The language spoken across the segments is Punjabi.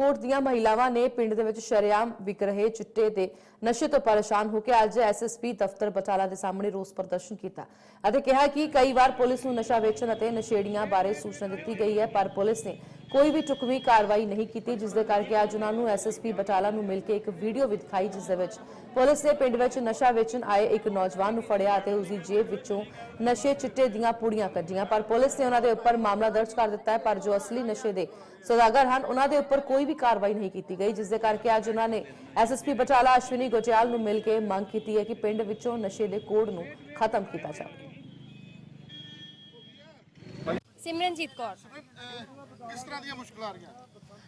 ਪਠਾਨਕੋਟ ਦੀਆਂ ਮਹਿਲਾਵਾਂ ਨੇ ਪਿੰਡ ਦੇ ਵਿੱਚ ਸ਼ਰੇਆਮ ਵਿਕ ਰਹੇ ਚਿੱਟੇ ਤੇ ਨਸ਼ੇ ਤੋਂ ਪਰੇਸ਼ਾਨ ਹੋ ਕੇ ਅੱਜ ਐਸਐਸਪੀ ਦਫ਼ਤਰ ਬਟਾਲਾ ਦੇ ਸਾਹਮਣੇ ਰੋਸ ਪ੍ਰਦਰਸ਼ਨ ਕੀਤਾ ਅਤੇ ਕਿਹਾ ਕਿ ਕਈ ਵਾਰ ਪੁਲਿਸ ਨੂੰ ਨਸ਼ਾ ਵੇਚਣ ਅਤੇ ਨਸ਼ੇੜੀਆਂ ਬਾਰੇ ਸੂਚਨਾ ਦਿੱਤੀ ਗਈ ਹੈ, ਪਰ ਪੁਲਿਸ ਨੇ ਕੋਈ ਵੀ ਟੁਕਵੀਂ ਕਾਰਵਾਈ ਨਹੀਂ ਕੀਤੀ, ਜਿਸ ਦੇ ਕਰਕੇ ਅੱਜ ਉਹਨਾਂ ਨੂੰ ਐਸਐਸਪੀ ਬਟਾਲਾ ਨੂੰ ਮਿਲ ਕੇ ਇੱਕ ਵੀਡੀਓ ਵੀ ਜਿਸ ਦੇ ਵਿੱਚ ਪੁਲਿਸ ਨੇ ਪਿੰਡ ਵਿੱਚ ਨਸ਼ਾ ਵੇਚਣ ਆਏ ਇੱਕ ਨੌਜਵਾਨ ਨੂੰ ਫੜਿਆ ਅਤੇ ਉਸ ਦੀ ਜੇਬ ਵਿੱਚੋਂ ਨਸ਼ੇ ਚਿੱਟੇ ਦੀਆਂ ਪੁੜੀਆਂ ਕੱਢੀਆਂ। ਪਰ ਪੁਲਿਸ ਨੇ ਉਹਨਾਂ ਦੇ ਉੱਪਰ ਮਾਮਲਾ ਦਰਜ ਕਰ ਦਿੱਤਾ ਹੈ, ਪਰ ਜੋ ਅਸਲੀ ਨਸ਼ੇ ਦੇ ਸੌਦਾਗਰ ਹਨ, ਉਹਨਾਂ ਦੇ ਉੱਪਰ ਕੋਈ ਵੀ ਕਾਰਵਾਈ ਨਹੀਂ ਕੀਤੀ ਗਈ, ਜਿਸ ਦੇ ਕਰਕੇ ਅੱਜ ਉਹਨਾਂ ਨੇ ਐਸਐਸਪੀ ਬਟਾਲਾ ਅਸ਼ਵਨੀ ਗੋਜਿਆਲ ਨੂੰ ਮਿਲ ਕੇ ਮੰਗ ਕੀਤੀ ਹੈ ਕਿ ਪਿੰਡ ਵਿੱਚੋਂ ਨਸ਼ੇ ਦੇ ਕੋੜ ਨੂੰ ਖਤਮ ਕੀਤਾ ਜਾਵੇ। ਸਿਮਰਨਜੀਤ ਕੌਰ। ਕਿਸ ਤਰ੍ਹਾਂ ਦੀਆਂ ਮੁਸ਼ਕਲਾਂ ਆ ਰਹੀਆਂ?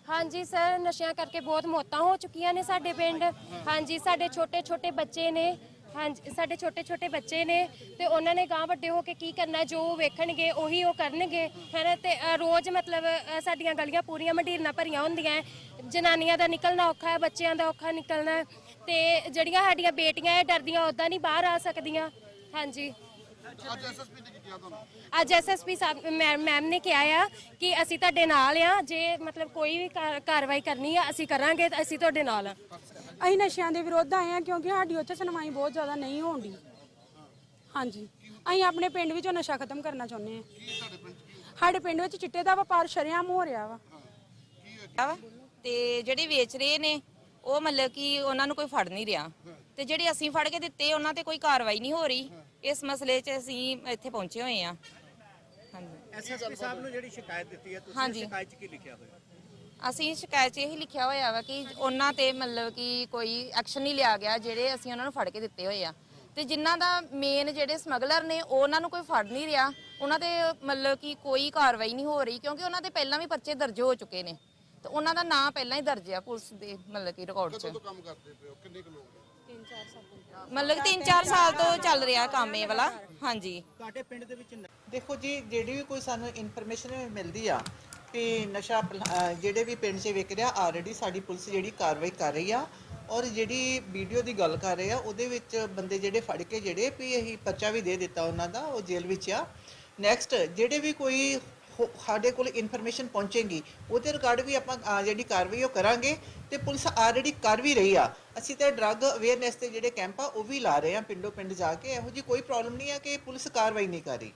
ਹਾਂਜੀ ਸਰ ਨਸ਼ਿਆਂ ਕਰਕੇ ਬਹੁਤ ਮੌਤਾਂ ਹੋ ਚੁੱਕੀਆਂ ਨੇ ਸਾਡੇ ਪਿੰਡ। ਹਾਂਜੀ ਸਾਡੇ ਛੋਟੇ ਛੋਟੇ ਬੱਚੇ ਨੇ। ਹਾਂਜੀ ਸਾਡੇ ਛੋਟੇ ਛੋਟੇ ਬੱਚੇ ਨੇ ਤੇ ਉਹਨਾਂ ਨੇ ਗਾਂ ਵੱਡੇ ਹੋ ਕੇ ਕੀ ਕਰਨਾ ਜੋ ਉਹ ਵੇਖਣਗੇ ਉਹੀ ਉਹ ਕਰਨਗੇ। ਹੈ ਤੇ ਅ, ਰੋਜ਼ ਮਤਲਬ ਅ, ਸਾਡੀਆਂ ਗਲੀਆਂ ਪੂਰੀਆਂ ਮੰਡੀਰਾਂ ਭਰੀਆਂ ਹੁੰਦੀਆਂ ਹੈ। ਜਨਾਨੀਆਂ ਦਾ ਨਿਕਲਣਾ ਔਖਾ ਹੈ ਬੱਚਿਆਂ ਦਾ ਔਖਾ ਨਿਕਲਣਾ ਹੈ। ਤੇ ਜਿਹੜੀਆਂ ਸਾਡੀਆਂ ਬੇਟੀਆਂ ਇਹ ਡਰਦੀਆਂ ਉਦਾਂ ਨਹੀਂ ਬਾਹਰ ਆ ਸਕਦੀਆਂ। ਹਾਂਜੀ। ਅੱਜ ਐਸਐਸਪੀ ਨੇ ਕੀ ਕਿਹਾ ਤੁਹਾਨੂੰ? ਅੱਜ ਐਸਐਸਪੀ ਸਾਹਿਬ ਮੈਮ ਨੇ ਕਿਹਾ ਆ ਕਿ ਅਸੀਂ ਤੁਹਾਡੇ ਨਾਲ ਆ ਜੇ ਮਤਲਬ ਕੋਈ ਵੀ ਕਾ- ਕਾਰਵਾਈ ਕਰਨੀ ਆ ਅਸੀਂ ਕਰਾਂਗੇ ਤਾਂ ਅਸੀਂ ਤੁਹਾਡੇ ਨਾਲ ਆ। ਅਸੀਂ ਨਸ਼ਿਆਂ ਦੇ ਵਿਰੋਧ ਆਏ ਆ ਕਿਉਂਕਿ ਸਾਡੀ ਉੱਥੇ ਸੁਣਵਾਈ ਬਹੁਤ ਜ਼ਿਆਦਾ ਨਹੀਂ ਹੋਣਦੀ ਹਾਂਜੀ। ਅਸੀਂ ਆਪਣੇ ਪਿੰਡ ਵਿੱਚੋਂ ਨਸ਼ਾ ਖਤਮ ਕਰਨਾ ਚਾਹੁੰਦੇ ਆ। ਕੀ ਤੁਹਾਡੇ ਪਿੰਡ 'ਚ ਕੀ ਸਾਡੇ ਪਿੰਡ ਵਿੱਚ ਚਿੱਟੇ ਦਾ ਵਪਾਰ ਸ਼ਰੇਆਮ ਹੋ ਰਿਹਾ ਵਾ। ਵਾ ਤੇ ਜਿਹੜੇ ਵੇਚ ਰਹੇ ਨੇ ਉਹ ਮਤਲਬ ਕਿ ਉਹਨਾਂ ਨੂੰ ਕੋਈ ਫੜ ਨਹੀਂ ਰਿਹਾ। ਤੇ ਜਿਹੜੇ ਅਸੀਂ ਫੜ ਕੇ ਦਿੱਤੇ ਉਹਨਾਂ ਤੇ ਕੋਈ ਕਾਰਵਾਈ ਨਹੀਂ ਹੋ ਰਹੀ। ਇਸ ਮਸਲੇ 'ਚ ਅਸੀਂ ਇੱਥੇ ਪਹੁੰਚੇ ਹੋਏ ਆ ਹਾਂਜੀ। ਐਸਐਸਪੀ ਸਾਹਿਬ ਨੂੰ ਜਿਹੜੀ ਸ਼ਿਕਾਇਤ ਦਿੱਤੀ ਹੈ ਤੁਸੀਂ ਹਾਂਜੀ। ਸ਼ਿਕਾਇਤ 'ਚ ਕੀ ਲਿਖਿਆ ਹੋਇਆ? ਅਸੀਂ ਸ਼ਿਕਾਇਤ 'ਚ ਇਹੀ ਲਿਖਿਆ ਹੋਇਆ ਵਾ ਕਿ ਉਹਨਾਂ ਤੇ ਮਤਲਬ ਕਿ ਕੋਈ ਐਕਸ਼ਨ ਨਹੀਂ ਲਿਆ ਗਿਆ ਜਿਹੜੇ ਅਸੀਂ ਉਹਨਾਂ ਨੂੰ ਫੜ ਕੇ ਦਿੱਤੇ ਹੋਏ ਆ। ਤੇ ਜਿਨ੍ਹਾਂ ਦਾ ਮੇਨ ਜਿਹੜੇ ਸਮਗਲਰ ਨੇ ਉਹ ਉਹਨਾਂ ਨੂੰ ਕੋਈ ਫੜ ਨਹੀਂ ਰਿਹਾ। ਉਹਨਾਂ ਤੇ ਮਤਲਬ ਕਿ ਕੋਈ ਕਾਰਵਾਈ ਨਹੀਂ ਹੋ ਰਹੀ ਕਿਉਂਕਿ ਉਹਨਾਂ ਤੇ ਪਹਿਲਾਂ ਵੀ ਪਰਚੇ ਦਰਜ ਹੋ ਚੁੱਕੇ ਨੇ। ਤੇ ਉਹਨਾਂ ਦਾ ਨਾਂ ਪਹਿਲਾਂ ਹੀ ਦਰਜ ਆ ਪੁਲਿਸ ਦੇ ਮਤਲਬ ਕਿ ਰਿਕਾਰਡ 'ਚ। ਕਦੋਂ ਤੋਂ ਕੰਮ ਕਰਦੇ ਪਏ ਹੋ? ਕਿੰਨੇ ਕੁ ਲੋਕ ਨੇ ਮਤਲਬ ਕਿ 3-4 ਸਾਲ ਤੋਂ ਚੱਲ ਰਿਹਾ ਕੰਮ ਇਹ ਵਾਲਾ। ਹਾਂਜੀ। ਤੁਹਾਡੇ ਪਿੰਡ ਦੇ ਵਿੱਚ ਦੇਖੋ ਜੀ ਜਿਹੜੀ ਵੀ ਕੋਈ ਸਾਨੂੰ ਇਨਫੋਰਮੇਸ਼ਨ ਮਿਲਦੀ ਆ ਕਿ ਨਸ਼ਾ ਪਲ- ਜਿਹੜੇ ਵੀ ਪਿੰਡ 'ਚ ਵਿਕ ਰਿਹਾ ਆਲਰੇਡੀ ਸਾਡੀ ਪੁਲਿਸ ਜਿਹੜੀ ਕਾਰਵਾਈ ਕਰ ਰਹੀ ਆ ਔਰ ਜਿਹੜੀ ਵੀਡੀਓ ਦੀ ਗੱਲ ਕਰ ਰਹੇ ਆ ਉਹਦੇ ਵਿੱਚ ਬੰਦੇ ਜਿਹੜੇ ਫੜ ਕੇ ਜਿਹੜੇ ਵੀ ਅਸੀਂ ਪਰਚਾ ਵੀ ਦੇ ਦਿੱਤਾ ਉਹਨਾਂ ਦਾ ਉਹ ਜੇਲ੍ਹ ਵਿੱਚ ਆ। ਨੈਕਸਟ ਜਿਹੜੇ ਵੀ ਕੋਈ ਹੋ- ਸਾਡੇ ਕੋਲ ਇਨਫੋਰਮੇਸ਼ਨ ਪਹੁੰਚੇਗੀ ਉਹਦੇ ਰਿਗਾਰਡ ਵੀ ਆਪਾਂ ਅਹ, ਜਿਹੜੀ ਕਾਰਵਾਈ ਉਹ ਕਰਾਂਗੇ ਤੇ ਪੁਲਿਸ ਆਲਰੇਡੀ ਕਰ ਵੀ ਰਹੀ ਆ। ਅਸੀਂ ਤੇ ਡਰੱਗ ਅਵੇਅਰਨੈਸ ਤੇ ਜਿਹੜੇ ਕੈਂਪ ਆ, ਉਹ ਵੀ ਲਾ ਰਹੇ ਆ ਪਿੰਡੋ ਪਿੰਡ ਜਾ ਕੇ। ਇਹੋ ਜੀ ਕੋਈ ਪ੍ਰੋਬਲਮ ਨਹੀਂ ਆ ਕਿ ਪੁਲਿਸ ਕਾਰਵਾਈ ਨਹੀਂ ਕਰ ਰਹੀ।